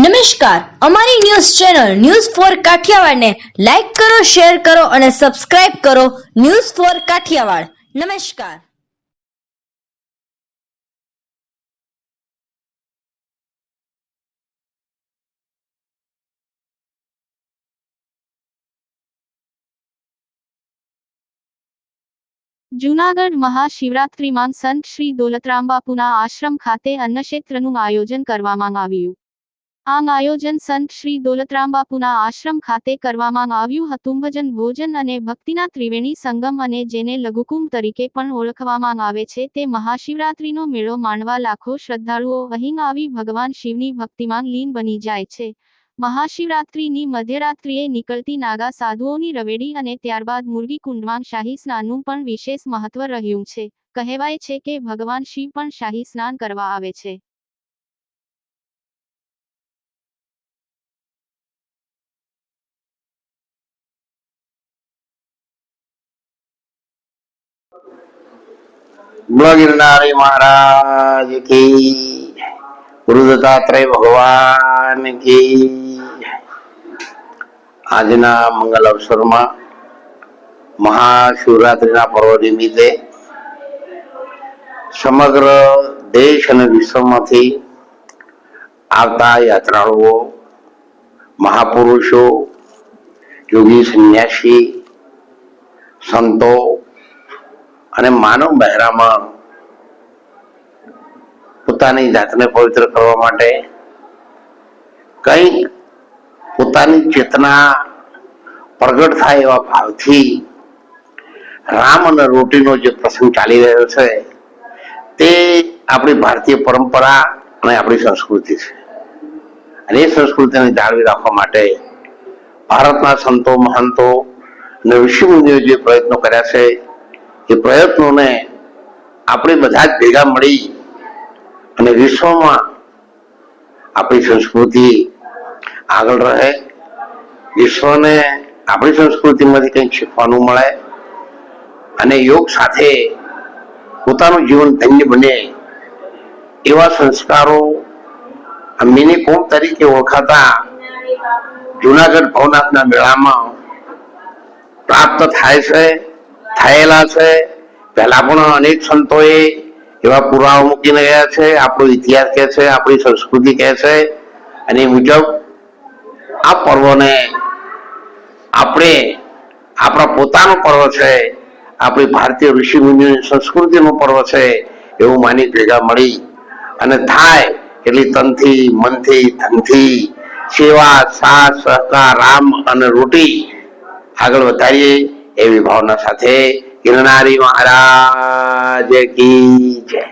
નમસ્કાર. અમારી news channel news for કાઠિયાવાડને લાઈક કરો, શેર કરો અને સબસ્ક્રાઇબ કરો ન્યૂઝ ફોર કાઠિયાવાડ. નમસ્કાર. જૂનાગઢ મહાશિવરાત્રિમાં સંત શ્રી દોલતરામ બાપુના આશ્રમ ખાતે અન્નક્ષેત્રનું આયોજન કરવામાં આવ્યું. આ આયોજન સંત શ્રી દોલતરામ બાપુના આશ્રમ ખાતે કરવામાં આવ્યું હતું. ભજન, ભોજન અને ભક્તિના ત્રિવેણી સંગમ અને જેને લઘુકુંભ તરીકે પણ ઓળખવામાં આવે છે, તે મહાશિવરાત્રિનો મેળો માણવા લાખો શ્રદ્ધાળુઓ અહીં આવી ભગવાન શિવની ભક્તિમાં લીન બની જાય છે. મહાશિવરાત્રિની મધ્યરાત્રિએ નીકળતી નાગા સાધુઓની રવેડી અને ત્યારબાદ મુરગી કુંડમાં શાહી સ્નાનનું પણ વિશેષ મહત્વ રહ્યું છે. કહેવાય છે કે ભગવાન શિવ પણ શાહી સ્નાન કરવા આવે છે. બોલો ગિરનારી મહારાજ કી ગુરુ દત્તાત્રેય ભગવાન કી આજના મંગલ અવસરમાં મહાશિવરાત્રિના પર્વ નિમિત્તે સમગ્ર દેશ અને વિશ્વમાંથી આવતા યાત્રાળુઓ મહાપુરુષો યોગી સંન્યાસી સંતો અને માનવ બહેરામાં પોતાની જાતને પવિત્ર કરવા માટે કંઈક પોતાની ચેતના પ્રગટ થાય એવા ભાવથી રામ અને રોટીનો જે પ્રસંગ ચાલી રહ્યો છે, તે આપણી ભારતીય પરંપરા અને આપણી સંસ્કૃતિ છે. અને એ સંસ્કૃતિને જાળવી રાખવા માટે ભારતના સંતો, મહંતો અને ઋષિમુનિઓ જે પ્રયત્નો કર્યા છે એ પ્રયત્નોને આપણે બધા જ ભેગા મળી અને વિશ્વમાં આપણી સંસ્કૃતિ આગળ રહે, વિશ્વને આપણી સંસ્કૃતિમાંથી કંઈક શીખવાનું મળે અને યોગ સાથે પોતાનું જીવન ધન્ય બને એવા સંસ્કારો મિની કોમ તરીકે ઓળખાતા જુનાગઢ ભવનાથના મેળામાં પ્રાપ્ત થાય છે. થયેલા છે. પહેલા પણ અનેક સંતોએ એવા પુરાવા મૂકીને ગયા છે. આપણો ઇતિહાસ કહે છે, આપણી સંસ્કૃતિ કહે છે. અને મુજબ આ પર્વને આપણે, આપણા પોતાનો પર્વ છે, આપણી ભારતીય ઋષિ મુનિઓની સંસ્કૃતિનો પર્વ છે એવું માની ભેગા મળી. અને થાય એટલી તનથી, મનથી, ધનથી સેવા, સાથ, સહકાર, રામ અને રોટી આગળ વધારીએ. એવી ભાવના સાથે ગિરનારી મહારાજ કી જય